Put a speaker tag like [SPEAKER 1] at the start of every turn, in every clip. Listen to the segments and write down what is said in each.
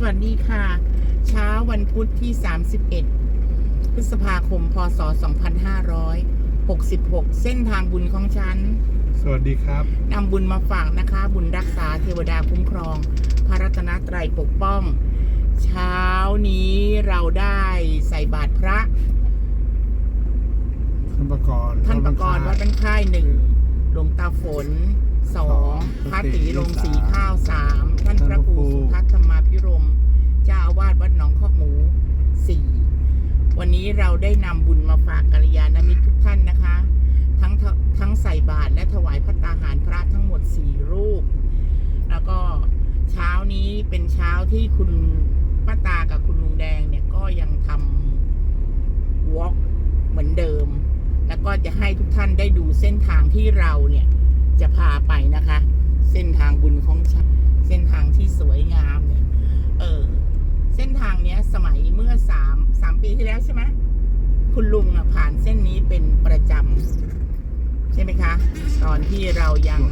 [SPEAKER 1] สวัสดีค่ะ เช้าวันพุธที่ 31 พฤษภาคม พศ 2566 เส้นทางบุญของฉัน
[SPEAKER 2] สวัสดีครับ
[SPEAKER 1] นำบุญมาฝากนะคะ บุญรักษาเทวดาคุ้มครอง พระรัตนตรัยปกป้อง เช้านี้เราได้ใส่บาตรพระ
[SPEAKER 2] ท่านประกรณ์
[SPEAKER 1] ท่านประกรณ์วัดบ้านค่ายหนึ่งหลวงตาฝน สองพระตีลงสีข้าวสามท่านพระครูสุทัศน์ธรรมาพิรมเจ้าอาวาสวัดหนองคอกหมูสี่วันนี้เราได้นำบุญมาฝากกัลยาณมิตรทุกท่านนะคะ ทั้งททั้งใส่บาตรและถวายพระตาหารพระทั้งหมดสี่รูป แล้วก็เช้านี้เป็นเช้าที่คุณป้าตากับคุณลุงแดงเนี่ยก็ยังทำวอล์กเหมือนเดิม แล้วก็จะให้ทุกท่านได้ดูเส้นทางที่เราเนี่ย จะพาไปนะคะ เส้นทางบุญของฉันเส้นทางที่สวยงามเนี่ยเออเส้นทางเนี้ย สมัยเมื่อสามสามปีที่แล้วใช่ไหมคุณลุงอะผ่านเส้นนี้เป็นประจำใช่ไหมคะ ตอนที่เรายัง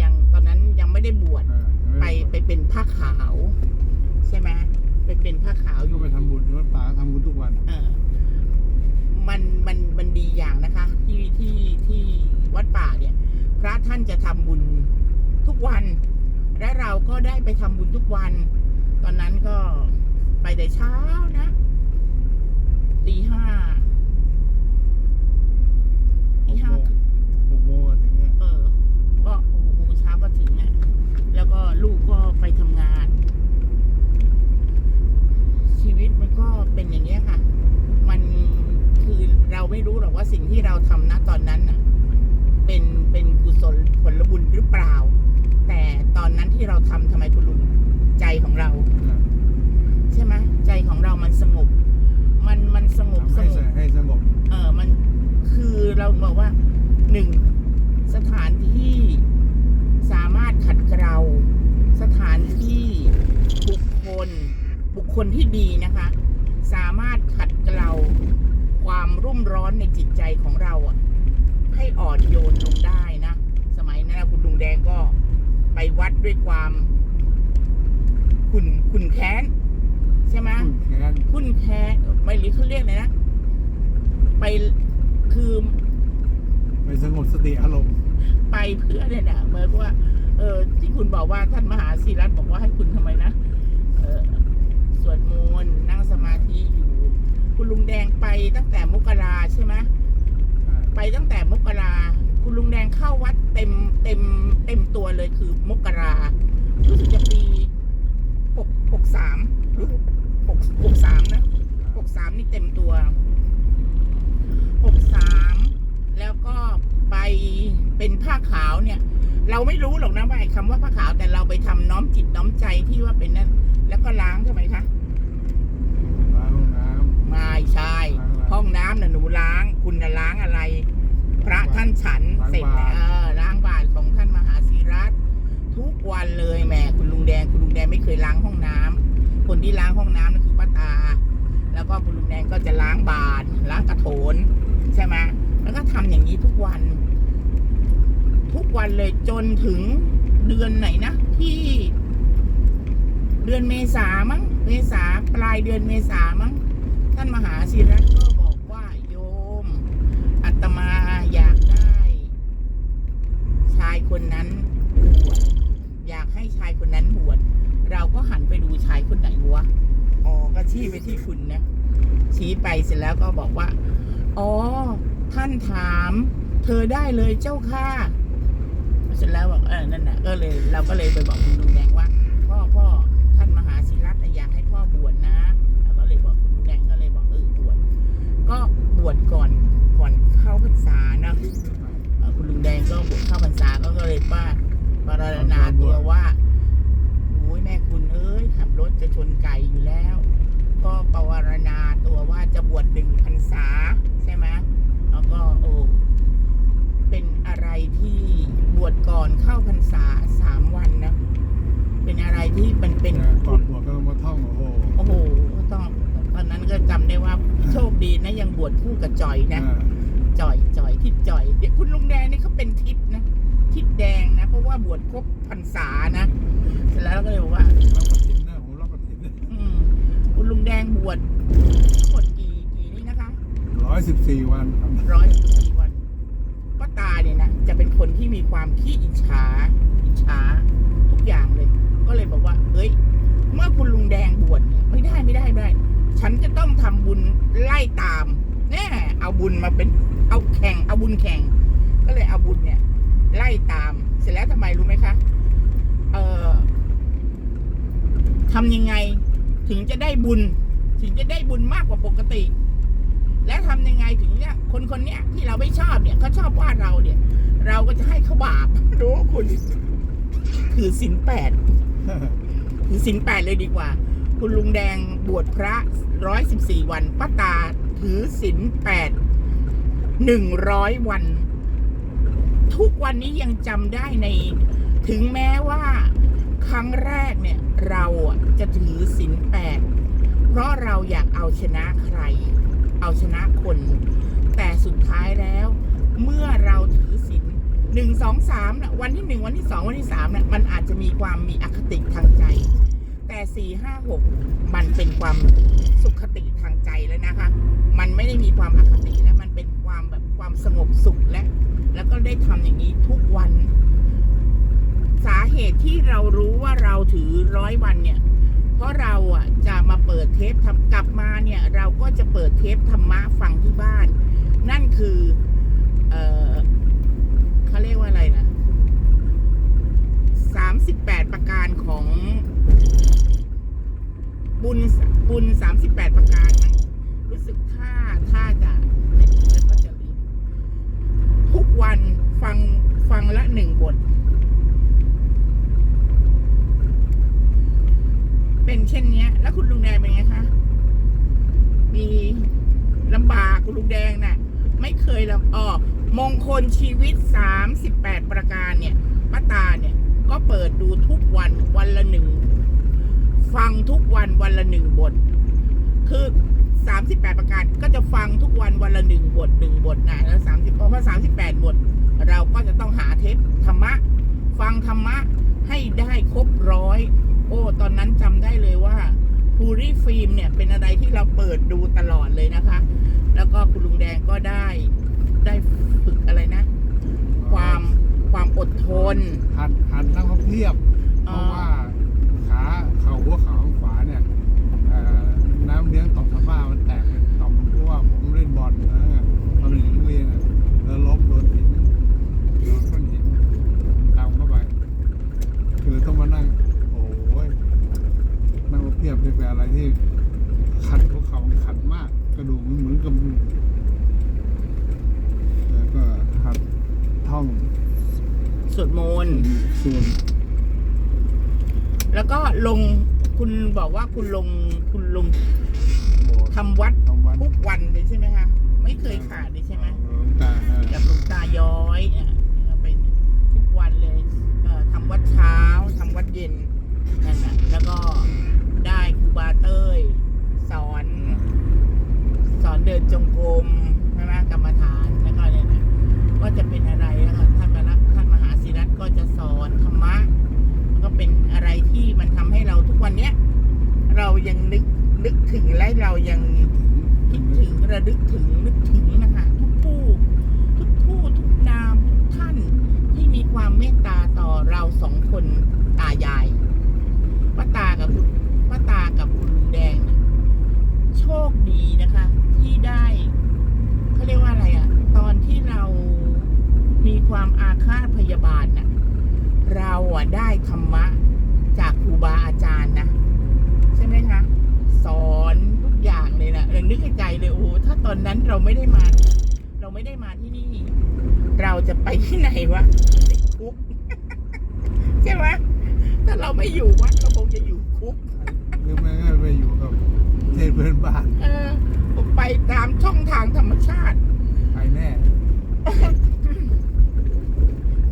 [SPEAKER 1] ยังตอนนั้นยังไม่ได้บวช
[SPEAKER 2] อ่า
[SPEAKER 1] ไปไปเป็นผ้าขาว ใช่ไหมไปเป็นผ้าขาวอ
[SPEAKER 2] ก็
[SPEAKER 1] ยู่
[SPEAKER 2] ไปทำบุญที่วัดป่าทำบุญทุกวัน
[SPEAKER 1] เออมันมันมันดีอย่างนะคะ ที่ที่ที่ วัดป่าเนี่ย พระท่านจะทำบุญทุกวัน และเราก็ได้ไปทำบุญทุกวัน ตอนนั้นก็ไปแต่เช้านะตีห้าตีห้า
[SPEAKER 2] หกโมงอะถึงเนี่ย
[SPEAKER 1] เออ ก็โอ้โหโมงเช้าก็ถึงอะ แล้วก็ลูกก็ไปทำงาน ชีวิตมันก็เป็นอย่างเงี้ยค่ะ มันคือเราไม่รู้หรอกว่าสิ่งที่เราทำนะตอนนั้นน่ะ เป็นเป็นกุศลผลบุญหรือเปล่า แต่ตอนนั้นที่เราทำทำไมคุณลุงใจของเรา
[SPEAKER 2] อ่า
[SPEAKER 1] ใช่ไหมใจของเรามันสงบ มันมันสงบ
[SPEAKER 2] ทำ
[SPEAKER 1] ส
[SPEAKER 2] ให้
[SPEAKER 1] ง
[SPEAKER 2] ใส่
[SPEAKER 1] บ
[SPEAKER 2] ให้สงบ
[SPEAKER 1] เออ มัน คือเราบอกว่าหนึ่งสถานที่สามารถขัดเกลาสถานที่บุคคล บุคคลที่ดีนะคะ สามารถขัดเกลาความรุ่มร้อนในจิตใจของเราอะให้อ่อนโยนลงได้นะ สมัยนั้นนะคุณลุงแดงก็ไปวัดด้วยความขุนขุนแค้น ใช่ไหม
[SPEAKER 2] แค้น
[SPEAKER 1] คุณแค่ไม่หรือเขาเรียกอะไรนะ ไปคือ
[SPEAKER 2] ไป สงบสติอารมณ์
[SPEAKER 1] ไปเพื่อเนี่ยนะเหมือนว่า เออที่คุณบอกว่าท่านมหาศิรัตน์บอกว่าให้คุณทำไมนะเออสวดมนต์นั่งสมาธิอยู่ คุณลุงแดงไปตั้งแต่มกราใช่ไหมไปตั้งแต่มกราคุณลุงแดงเข้าวัดเต็มเต็มเต็มตัวเลยคือมกรารู้สึกจะปีหกหกสามหรือหกหกสามนะหกสามนี่เต็มตัวหกสาม แล้วก็ไปเป็นผ้าขาวเนี่ย เราไม่รู้หรอกนะว่าไอ้คำว่าผ้าขาวแต่เราไปทำน้อมจิตน้อมใจที่ว่าเป็นนั่นแล้วก็ล้างใช่ไหมคะ
[SPEAKER 2] ล้างห้องน้
[SPEAKER 1] ไม่ใช่ห้องน้ำน่ะหนูล้าง คุณน่ะล้างอะไร พระท่านฉันเสร็จแล้วเออล้างบาตรของท่านมหาศิรัตน์ทุกวันเลยแหม่คุณลุงแดงคุณลุงแดงไม่เคยล้างห้องน้ำคนที่ล้างห้องน้ำนั่นคือป้าตา แล้วก็คุณลุงแดงก็จะล้างบาตรล้างกระโถนใช่ไหม แล้วก็ทำอย่างนี้ทุกวัน ทุกวันเลยจนถึงเดือนไหนนะที่เดือนเมษามั้ง เมษาปลายเดือนเมษามั้ง ท่านมหาศิรัตก็บอกว่าโยมอาตมาอยากได้ ชายคนนั้นบวชอยากให้ชายคนนั้นบวชเราก็หันไปดูชายคนไหนวะอ๋อก็ชี้ไปที่คุณนะ ชี้ไปเสร็จแล้วก็บอกว่า อ๋อ ท่านถาม เธอได้เลยเจ้าค่ะเสร็จแล้วบอกเออนั่นน่ะก็เลยเราก็เลยไปบอกคุณลุงแดงว่า พ่อพ่อท่านมหาศิรัตน์อยากให้พ่อบวชนะเราก็เลยบอกคุณลุงแดงก็เลยบอกเออบวชก็บวชก่อนก่อนเข้าพรรษานะเอ่อคุณลุงแดงก็บวชเข้าพรรษาก็เลยป้าปรารถนาตัวว่าโอ้ยแม่คุณเอ้ยขับรถจะชนไก่อยู่แล้ว ก็ปรารถนาตัวว่าจะบวชหนึ่งพรรษาใช่ไหม แล้วก็โอ้เป็นอะไรที่บวชก่อนเข้าพรรษาสามวันนะ เป็นอะไรที่มันเป็นำ
[SPEAKER 2] ก่อนบวชก็ต้องมาท่องโอ้โห
[SPEAKER 1] โอ้โหต้องตอนนั้นก็จำได้ว่าโชคดีนะยังบวชคู่กับจอยนะ
[SPEAKER 2] อ่า
[SPEAKER 1] จอยจอยทิศจอยเดี๋ยวคุณลุงแดงนี่เขาเป็นทิศนะทิศแดงนะ เพราะว่าบวชครบพรรษานะเสร็จแล้วก็เลยบอกว่า
[SPEAKER 2] แล้วก็กินนะ
[SPEAKER 1] บวชทั้งหมดกี่กี่นี่นะคะ
[SPEAKER 2] ร้อยสิบสี่วันครับ
[SPEAKER 1] ร้อยสี่วันป้าตาเนี่ยนะจะเป็นคนที่มีความขี้อิจฉาอิจฉาทุกอย่างเลย ก็เลยบอกว่าเอ้ย เมื่อคุณลุงแดงบวชเนี่ยไม่ได้ไม่ได้ไม่ได้ ฉันจะต้องทำบุญไล่ตามแน่เอาบุญมาเป็นเอาแข่งเอาบุญแข่ง ก็เลยเอาบุญเนี่ย ไล่ตามเสร็จแล้วทำไมรู้ไหมคะ เอ่อทำยังไงถึงจะได้บุญ ถึงจะได้บุญมากกว่าปกติ และทำยังไงถึงเนี่ยคนคนเนี้ยที่เราไม่ชอบเนี่ยเขาชอบว่าเราเนี่ย เราก็จะให้เขาบาปรู้คุณคือสินแปดถือสินแปดเลยดีกว่า คุณลุงแดงบวชพระร้อยสิบสี่วันป้าตาถือสินแปดหนึ่งร้อยวัน ทุกวันนี้ยังจำได้ใน ถึงแม้ว่า ครั้งแรกเนี่ย เราจะถือสินแปดเพราะเราอยากเอาชนะใคร เอาชนะคน แต่สุดท้ายแล้ว เมื่อเราถือสินหนึ่งสองสามนะวันที่หนึ่งวันที่สองวันที่สามนะมันอาจจะมีความมีอคติทางใจ แต่สี่ห้าหกมันเป็นความสุขติทางใจแล้วนะคะ มันไม่ได้มีความอคติแล้วมันเป็นความแบบความสงบสุขและ แล้วก็ได้ทำอย่างนี้ทุกวัน สาเหตุที่เรารู้ว่าเราถือร้อยวันเนี่ย เพราะเราอะจะมาเปิดเทปทำกลับมาเนี่ย เราก็จะเปิดเทปธรรมะฟังที่บ้าน นั่นคือเออเขาเรียกว่าอะไรนะสามสิบแปดประการของ บุญบุญสามสิบแปดประการมั้งรู้สึกค่าถ้าจะเนี่ยแล้วก็จะลืมทุกวันฟังฟังละหนึ่งบท เป็นเช่นเนี้ย แล้วคุณลุงแดงเป็นไงคะ มีลำบากคุณลุงแดงน่ะ ไม่เคยลำอ้อ มงคลชีวิต 38 ประการเนี่ยป้าตาเนี่ยก็เปิดดูทุกวันวันละหนึ่งฟังทุกวันวันละหนึ่งบท คือ 38 ประการก็จะฟังทุกวันวันละหนึ่งบทหนึ่งบทนะแล้ว30เพราะว่า38 บท เราก็จะต้องหาเทปธรรมะ ฟังธรรมะให้ได้ครบร้อยโอ้ตอนนั้นจำได้เลยว่าภูริฟิล์มเนี่ยเป็นอะไรที่เราเปิดดูตลอดเลยนะคะ แล้วก็คุณลุงแดงก็ได้ ได้ฝึกอะไรนะ ความความอดทน
[SPEAKER 2] หันหันนั่งพับเพียบ เพราะว่าขาเข่าหัวเข่าข้างขวาเนี่ยเอ่อน้ำเลี้ยงต่อมสะบ้ามันแตกเป็นต่อมเพราะว่าผมเล่นบอลนะตอนเด็กนักเรียนอะแล้วล้มโดนหินโดนก้อนหินตามเข้าไป คือต้องมานั่ง โอ้ยนั่งพับเพียบนี่เป็นอะไรที่ขัดหัวเข่ามันขัดมาก กระดูกมันเหมือนกับแล้วก็หัดท่อง
[SPEAKER 1] สวดมนต์
[SPEAKER 2] ส่วน
[SPEAKER 1] แล้วก็ลงคุณบอกว่า คุณลงคุณลง
[SPEAKER 2] โบสถ์
[SPEAKER 1] ทำวัด
[SPEAKER 2] ทำวัด
[SPEAKER 1] ทุกวันเลยใช่ไหมคะไม่เคยขาดเลยใช่ไหม
[SPEAKER 2] หลวงตาเออ
[SPEAKER 1] กับหลวงตาย้อยเนี่ยก็เป็นทุกวันเลยเอ่อทำวัดเช้าทำวัดเย็นนั่นน่ะแล้วก็ได้ครูบาเต้ย สอน สอนเดินจงกรมใช่ไหมกรรมฐานแล้วก็เนี่ยนะก็จะเป็นอะไรแล้วก็ท่านมรท่านมหาศิรัตก็จะสอนธรรมะแล้วก็เป็นอะไรที่มันทำให้เราทุกวันเนี้ย เรายังนึกนึกถึงและเรายังคิดถึงระลึกถึงนึกถึงนะคะทุกผู้ทุกผู้ทุกนามทุกท่านที่มีความเมตตาต่อเราสองคนตายายป้าตากับคุณป้าตากับคุณลุงแดงเนี่ยโชคดีนะคะ ที่ได้เขาเรียกว่าอะไรอะ่ะ ตอนที่เรามีความอาฆาตพยาบาทน่ะ เราอะได้ธรรมะจากครูบาอาจารย์นะ ใช่ไหมคะ สอนทุกอย่างเลยนะเรานึกในใจเลยโอ้ถ้าตอนนั้นเราไม่ได้มา เราไม่ได้มาที่นี่ เราจะไปที่ไหนวะติดคุกใช่ไหมถ้าเราไม่อยู่วัดเราคงจะอยู่คุก
[SPEAKER 2] หรือไม่ก็ไปอยู่กับประเทศเพื่อนบ้าน
[SPEAKER 1] เออผมไปตามช่องทางธรรมชาติ
[SPEAKER 2] ไปแน่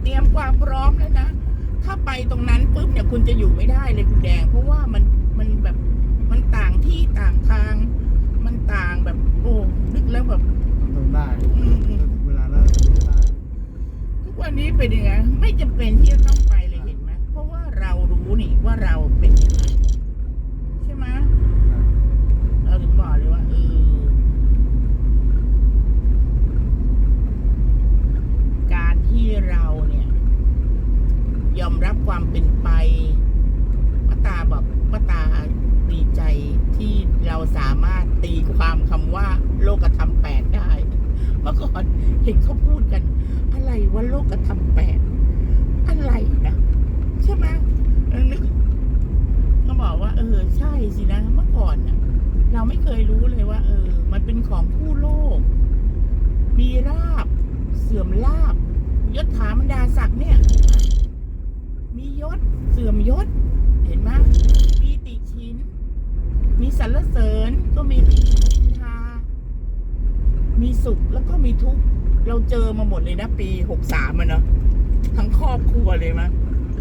[SPEAKER 1] เตรียมความพร้อมแล้วนะ ถ้าไปตรงนั้นปุ๊บเนี่ยคุณจะอยู่ไม่ได้เลยคุณแดง เพราะว่ามันมันแบบมันต่างที่ต่างทาง มันต่างแบบโอ้นึกแล้วแบบ
[SPEAKER 2] มันต้องได้
[SPEAKER 1] อืมอืม ทุกวันนี้เป็นยังไงไม่จำเป็นที่จะต้องไปเลยเห็นไหมเพราะว่าเรารู้นี่ว่าเราเป็นยังไงใช่ไหมเอ กธรรมแปดได้ เมื่อก่อนเห็นเขาพูดกัน อะไรว่าโลกธรรมแปดอะไรนะใช่ไหมเออนึกก็บอกว่า เออ ใช่สินะ เมื่อก่อนน่ะ เราไม่เคยรู้เลยว่า เออ มันเป็นของคู่โลก มีราบ เสื่อมลาบ ยศ ถาบรรดาศักดิ์เนี่ย มียศ เสื่อมยศ เห็นไหมมีติชิน มีสรรเสริญก็มีติชินทา มีสุขแล้วก็มีทุกข์ เราเจอมาหมดเลยนะปีหกสามอะเนาะทั้งครอบครัวเลยมั้ย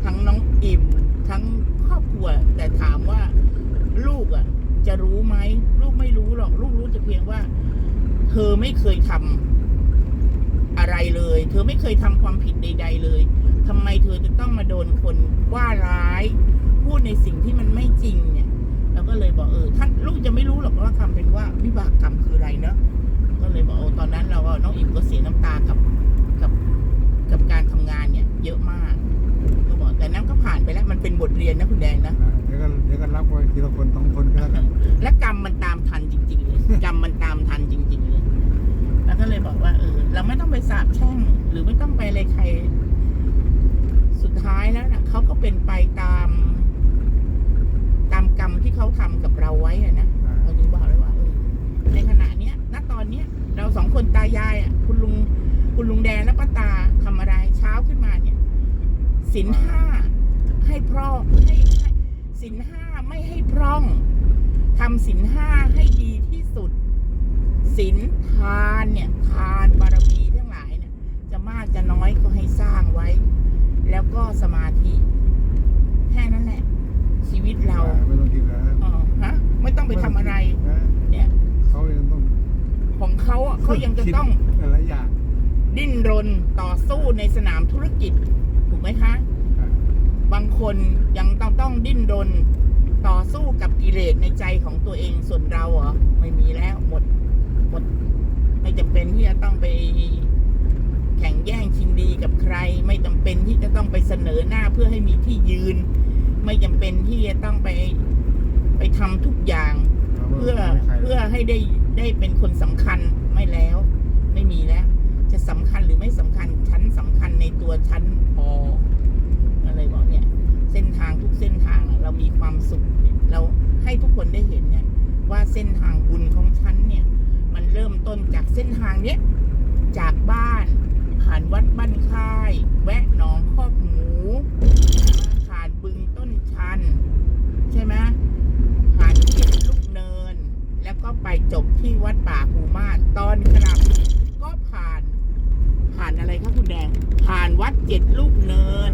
[SPEAKER 1] ทั้งน้องอิ่ม ทั้งครอบครัว แต่ถามว่าลูกอะ จะรู้ไหม ลูกไม่รู้หรอก ลูกรู้แต่เพียงว่า เธอไม่เคยทำอะไร เลยเธอไม่เคยทำความผิดใด ๆ เลยทำไมเธอจะต้องมาโดนคนว่าร้าย พูดในสิ่งที่มันไม่จริงเนี่ย แล้วก็เลยบอกเออท่านลูกจะไม่รู้หรอกว่าคำเป็นว่าวิบากกรรมคืออะไรเนอะก็เลยบอกโอ้ตอนนั้นเราก็น้องอิ่มก็เสียน้ำตากับกับกับการทำงานเนี่ย เยอะมาก ก็บอกแต่นั้นก็ผ่านไปแล้วมันเป็นบทเรียนนะคุณแดงนะ
[SPEAKER 2] อ่าเดี๋ยวก็เดี๋ยวก็รับไว้ทีละคนสองคนก็แล้วกัน
[SPEAKER 1] และกรรมมันตามทันจริง ๆ เลยกรรมมันตามทันจริง ๆ เลยแล้ว ก็เลยบอกว่าเออเราไม่ต้องไปสาบแช่งหรือไม่ต้องไปอะไรใคร สุดท้ายแล้วนะเขาก็เป็นไปตาม ตามกรรมที่เขาทำกับเราไว้อะนะเราถึงบอกเลยว่าเออในขณะเนี้ยณตอนเนี้ย เราสองคนตายายอะ คุณลุงคุณลุงแดงและป้าตาทำอะไรเช้าขึ้นมาเนี่ยสินห้าให้พร่องให้ให้สินห้าไม่ให้พร่องทำสินห้าให้ดีที่ สุดสินทานเนี่ยทานบารมีทั้งหลายเนี่ย จะมากจะน้อยก็ให้สร้างไว้ แล้วก็สมาธิแค่นั้นแหละ ชีวิตเรา
[SPEAKER 2] อ่าไม่ต้องคิดแล้ว
[SPEAKER 1] เออฮะไม่ต้องไปทำอะไร
[SPEAKER 2] นะ
[SPEAKER 1] เนี่ย
[SPEAKER 2] เขายังต้อง
[SPEAKER 1] ของเขาอะเขายังจะต้อง
[SPEAKER 2] คิดหลายๆอย่าง
[SPEAKER 1] ดิ้นรนต่อสู้ในสนามธุรกิจถูกไหมคะ
[SPEAKER 2] อ่า
[SPEAKER 1] บางคนยังต้องต้องดิ้นรนต่อสู้กับกิเลสในใจของตัวเองส่วนเราเหรอไม่มีแล้วหมด หมดไม่จำเป็นที่จะต้องไปแข่งแย่งชิงดีกับใคร ไม่จำเป็นที่จะต้องไปเสนอหน้าเพื่อให้มีที่ยืน ไม่จำเป็นที่จะต้องไปไปทำทุกอย่าง เพื่อเพื่อให้ได้ได้เป็นคนสำคัญไม่แล้ว ไม่มีแล้ว จะสำคัญหรือไม่สำคัญฉันสำคัญในตัวฉันพออะไรบอกเนี่ย เส้นทางทุกเส้นทางอะเรามีความสุขเนี่ยเราให้ทุกคนได้เห็นเนี่ยว่าเส้นทางบุญของฉันเนี่ย มันเริ่มต้นจากเส้นทางเนี้ย จากบ้าน ผ่านวัดบ้านค่าย แวะหนองคอกหมูผ่านบึงต้นชัน ใช่ไหมผ่านเขตลูกเนิน แล้วก็ไปจบที่วัดป่าภูมาศตอนกลับก็ผ่าน ผ่านอะไรครับคุณแดง ผ่านวัดเจ็ดลูกเนิน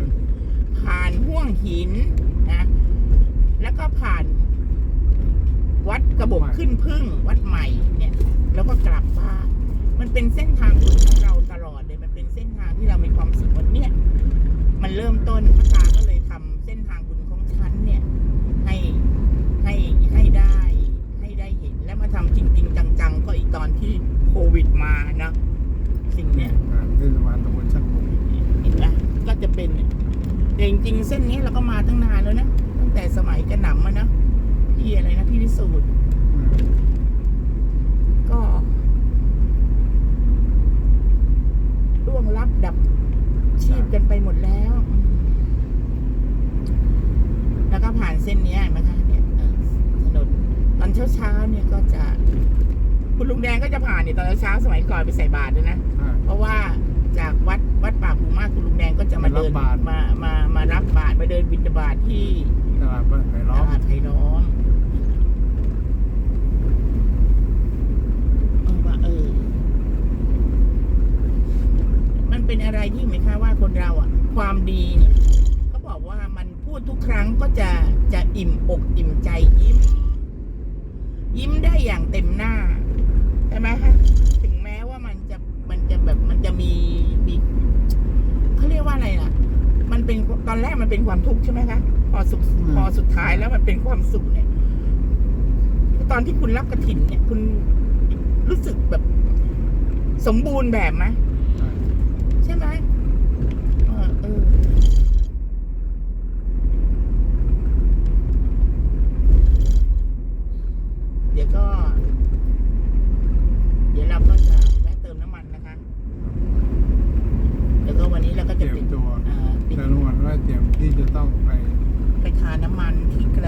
[SPEAKER 1] ผ่านห่วงหินนะแล้วก็ผ่านวัดกระบอกขึ้นพึ่งวัดใหม่เนี่ย แล้วก็กลับบ้านมันเป็นเส้นทางบุญของเราตลอดเลย มันเป็นเส้นทางที่เรามีความสุขวันเนี้ยมันเริ่มต้นพระตาก็เลยทำเส้นทางบุญของฉันเนี่ยให้ให้ให้ได้ให้ได้เห็น และมาทำจริงๆจังๆ ก็อีกตอนที่โควิดมานะสิ่งเนี้ย
[SPEAKER 2] อ่าเทศบาลตำบลช่างมุง
[SPEAKER 1] เห็นไหมก็จะเป็นเนี่ยแต่จริงๆเส้นนี้เราก็มาตั้งนานแล้วนะตั้งแต่สมัยกระหน่ำมานะพี่อะไรนะพี่วิสูตร
[SPEAKER 2] อืม
[SPEAKER 1] ก็ร่วงรับดับชีพกันไปหมดแล้ว แล้วก็ผ่านเส้นเนี้ยเห็นไหมคะเนี่ยเออถนนตอน เช้าๆเนี่ยก็จะ คุณลุงแดงก็จะผ่านเนี่ยตอนเช้าๆสมัยก่อนไปใส่บาตรด้วยนะ
[SPEAKER 2] อ่า
[SPEAKER 1] เพราะว่าจากวัดวัดป่าภูมาศคุณลุงแดงก็จะมาเดิน
[SPEAKER 2] มารับบาตร
[SPEAKER 1] มามามารับบาตรมาเดินบิณฑบาตที่
[SPEAKER 2] ตลาดบ้านไผ่
[SPEAKER 1] ต
[SPEAKER 2] ล้อม
[SPEAKER 1] ลาดไทยล้อมเออว่าเออ มันเป็นอะไรที่ไหมคะว่าคนเราอะ ความดีเนี่ยก็บอกว่ามันพูดทุกครั้งก็จะจะอิ่มอกอิ่มใจยิ้ม ยิ้มได้อย่างเต็มหน้าใช่ไหมคะถึงแม้ว่ามันจะมันจะแบบมันจะมีมีเขาเรียกว่าอะไรล่ะ มันเป็นตอนแรกมันเป็นความทุกข์ใช่ไหมคะพอสุดพอสุดท้ายแล้วมันเป็นความสุขเนี่ย ตอนที่คุณรับกระถินเนี่ย คุณรู้สึกแบบ สมบูรณ์แบบไหม
[SPEAKER 2] อ่า
[SPEAKER 1] ใช่ไหม ต้องไป ไปทาน้ำมันที่แกร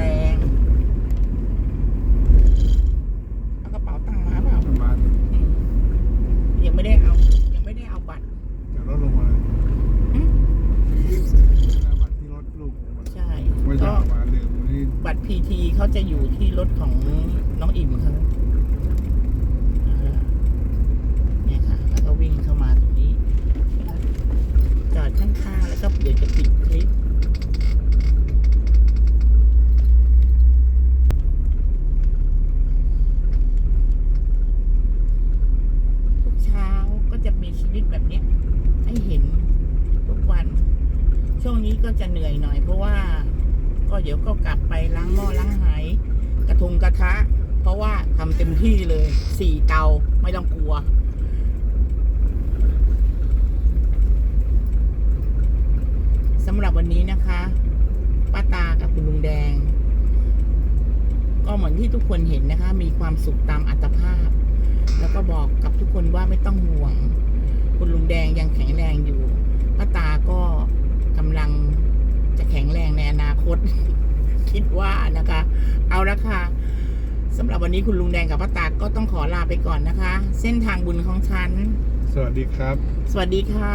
[SPEAKER 1] ไม่ต้องกลัว สำหรับวันนี้นะคะป้าตากับคุณลุงแดง ก็เหมือนที่ทุกคนเห็นนะคะ มีความสุขตามอัตภาพ แล้วก็บอกกับทุกคนว่าไม่ต้องห่วง คุณลุงแดงยังแข็งแรงอยู่ป้าตาก็กำลังจะแข็งแรงในอนาคต คิดว่านะคะ เอาละค่ะ สำหรับวันนี้คุณลุงแดงกับป้าตาก็ต้องขอลาไปก่อนนะคะ เส้นทางบุญของฉัน
[SPEAKER 2] สวัสดีครับ
[SPEAKER 1] สวัสดีค่ะ